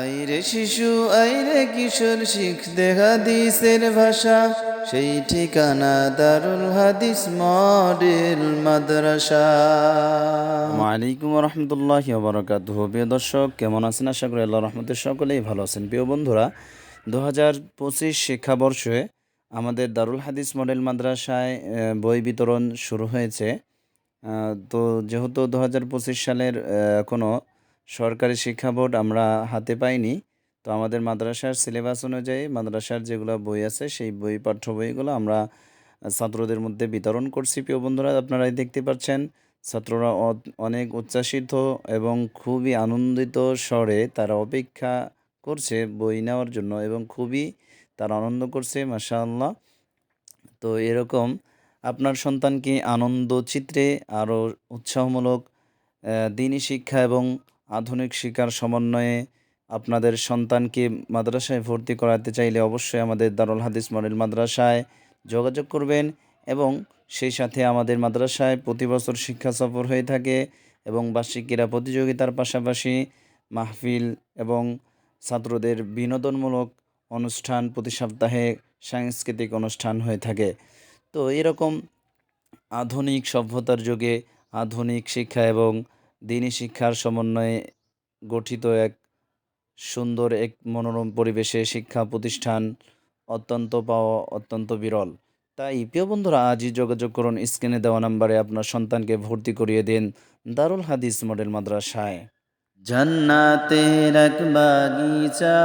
আইরে শিশু, আইরে কিশোর শিখ দেখা দিসের ভাষা। সেই ঠিকানা দারুল হাদিস মডেল মাদ্রাসা। ওয়ালাইকুম রহমতুল্লাহ বরকাত প্রিয় দর্শক, কেমন আছেন? আশা করি আল্লাহ রহমতের সকলেই ভালো আছেন। প্রিয় বন্ধুরা দু হাজার পঁচিশ শিক্ষাবর্ষে আমাদের দারুল হাদিস মডেল মাদ্রাসায় বই বিতরণ শুরু হয়েছে। তো যেহেতু দু হাজার পঁচিশ সালের কোনো সরকারি শিক্ষা বোর্ড আমরা হাতে পাইনি। তো আমাদের মাদ্রাসার সিলেবাস অনুযায়ী মাদ্রাসার যেগুলো বই আছে, সেই বই পাঠ্য বইগুলো আমরা ছাত্রদের মধ্যে বিতরণ করছি। প্রিয় বন্ধুরা, আপনারাই দেখতে পাচ্ছেন, ছাত্ররা অনেক উচ্ছ্বাসিত এবং খুবই আনন্দিত স্বরে তারা অপেক্ষা করছে বই নেওয়ার জন্য এবং খুবই তারা আনন্দ করছে, মাশাআল্লাহ। তো এরকম, আপনার সন্তানকে আনন্দ চিত্রে আরও উৎসাহমূলক দিনী শিক্ষা এবং আধুনিক শিক্ষার সমন্বয়ে আপনাদের সন্তানকে মাদ্রাসায় ভর্তি করাতে চাইলে অবশ্যই আমাদের দারুল হাদিস মডেল মাদ্রাসায় যোগাযোগ করবেন এবং সেই সাথে আমাদের মাদ্রাসায় প্রতি বছর শিক্ষা সফর হয়ে থাকে এবং বার্ষিক ক্রীড়া প্রতিযোগিতার পাশাপাশি মাহফিল এবং ছাত্রদের বিনোদনমূলক অনুষ্ঠান প্রতি সপ্তাহে সাংস্কৃতিক অনুষ্ঠান হয়ে থাকে। তো এরকম আধুনিক সভ্যতার যুগে আধুনিক শিক্ষা এবং দিনী শিক্ষার সমন্বয়ে গঠিত এক সুন্দর এক মনোরম পরিবেশে শিক্ষা প্রতিষ্ঠান অত্যন্ত পাওয়া অত্যন্ত বিরল। তাই, প্রিয় বন্ধুরা, আজই যোগাযোগ করুন স্ক্রিনে দেওয়া নাম্বারে আপনার সন্তানকে ভর্তি করিয়ে দিন দারুল হাদিস মডেল মাদ্রাসায়। জান্নাতের বাগিচা,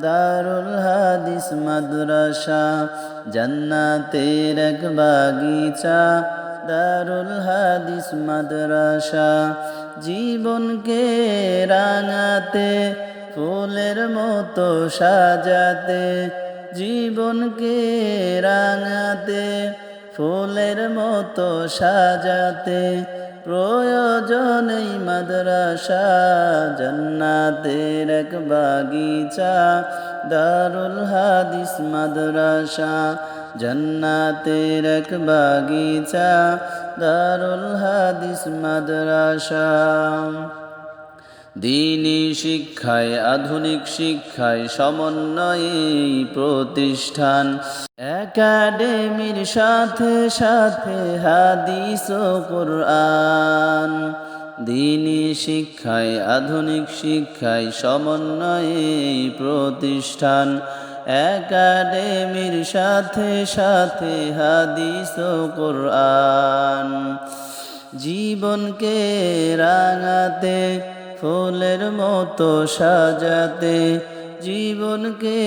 দারুল হাদিস মাদ্রাসা। জান্নাতের এক বাগিচা দারুল হাদিস মাদ্রাসা। জীবনকে রাঙাতে, ফুলের মতো সাজাতে, জীবনকে রাঙাতে, ফুলের মতো সাজাতে, প্রয়োজনেই মাদ্রাসা জান্নাতের এক বাগিচা। দারুল হাদিস মাদ্রাসা জান্নাতের এক বাগিচা, দারুল হাদিস মাদ্রাসা। দিনী শিক্ষায়, আধুনিক শিক্ষায় সমন্বয়ে প্রতিষ্ঠান। একাডেমির সাথে সাথে হাদিস ও কোরআন। দিনী শিক্ষায়, আধুনিক শিক্ষায় সমন্বয়ে প্রতিষ্ঠান। একাডেমির সাথে সাথে হাদিস ও কোরআন। জীবনকে রাঙাতে, ফুলের মতো সাজাতে, জীবনকে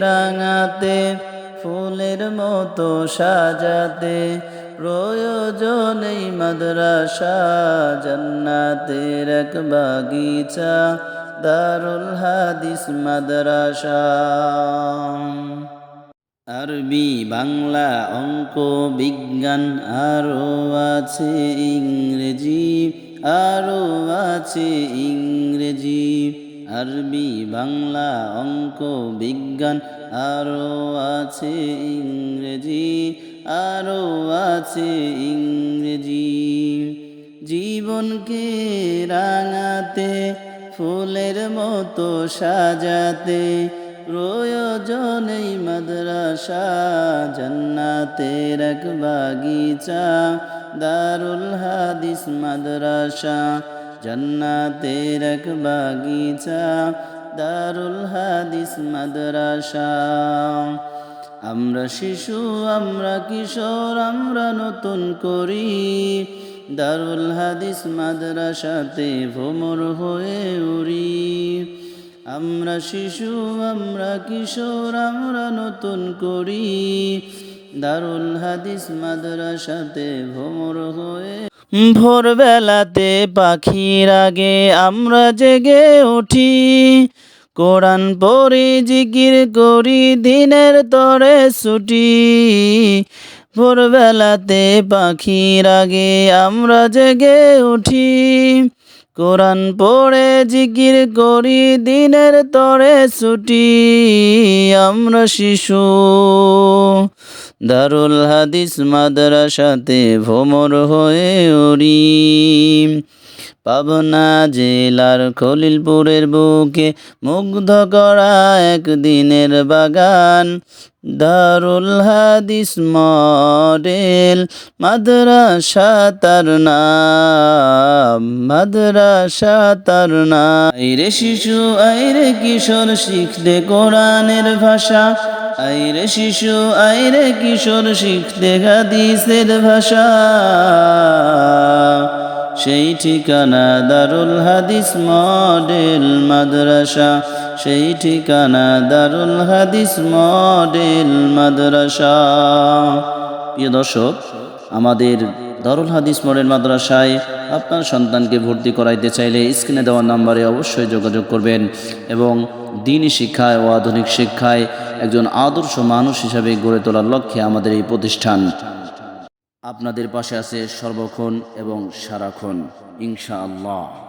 রাঙাতে, ফুলের মতো সাজাতে, প্রয়োজনেই মাদ্রাসা, জান্নাতের এক বাগিচা দারুল হাদিস মাদ্রাসা। আরবি, বাংলা, অঙ্ক, বিজ্ঞান আরও আছে ইংরেজি আরও আছে ইংরেজি। আরবি, বাংলা, অঙ্ক, বিজ্ঞান আরও আছে ইংরেজি আরও আছে ইংরেজি। জীবনকে রাঙাতে ফুলের মতো সাজাতে প্রয়োজনেই মাদ্রাসা, জান্নাতের এক বাগিচা, দারুল হাদিস মাদ্রাসা, জান্নাতের এক বাগিচা, দারুল হাদিস মাদ্রাসা। আমরা শিশু, আমরা কিশোর, আমরা নতুন করি। দারুল হাদিস মাদ্রাসাতে ভ্রমর হয়ে উড়ি। আমরা শিশু, আমরা কিশোর, আমরা নতুন করি। দারুল হাদিস মাদ্রাসাতে ভ্রমর হয়ে ভোরবেলাতে পাখির আগে আমরা জেগে উঠি। কোরআন পড়ি, জিকির করি, দিনের তরে ছুটি। ভোরবেলাতে পাখির আগে আমরা জেগে উঠি। কোরআন পড়ে জিকির করি, দিনের তরে ছুটি। আমরা শিশু। দারুল হাদিস মাদ্রাসাতে ভোমর হয়ে উড়ি পাবনা জেলার খলিলপুরের বুকে মুগ্ধ করা একদিনের বাগান। দারুল হাদিস মডেল, মাদ্রাসা তার নাম, মাদ্রাসা তার নাম। আইরে শিশু, আইরে কিশোর, শিখতে কোরআনের ভাষা। আইরে শিশু, আইরে কিশোর, শিখতে হাদিসের ভাষা। সেই ঠিকানা দারুল হাদিস মডেল মাদ্রাসা, সেই ঠিকানা দারুল হাদিস মডেল মাদ্রাসা। প্রিয় দর্শক, আমাদের দারুল হাদিস মডেল মাদ্রাসায় আপনার সন্তানকে ভর্তি করাইতে চাইলে স্ক্রিনে দেওয়া নাম্বারে অবশ্যই যোগাযোগ করবেন এবং দিনী শিক্ষায় ও আধুনিক শিক্ষায় একজন আদর্শ মানুষ হিসাবে গড়ে তোলার লক্ষ্যে আমাদের এই প্রতিষ্ঠান আপনাদের পাশে আছে সর্বক্ষণ এবং সারাক্ষণ ইনশাআল্লাহ।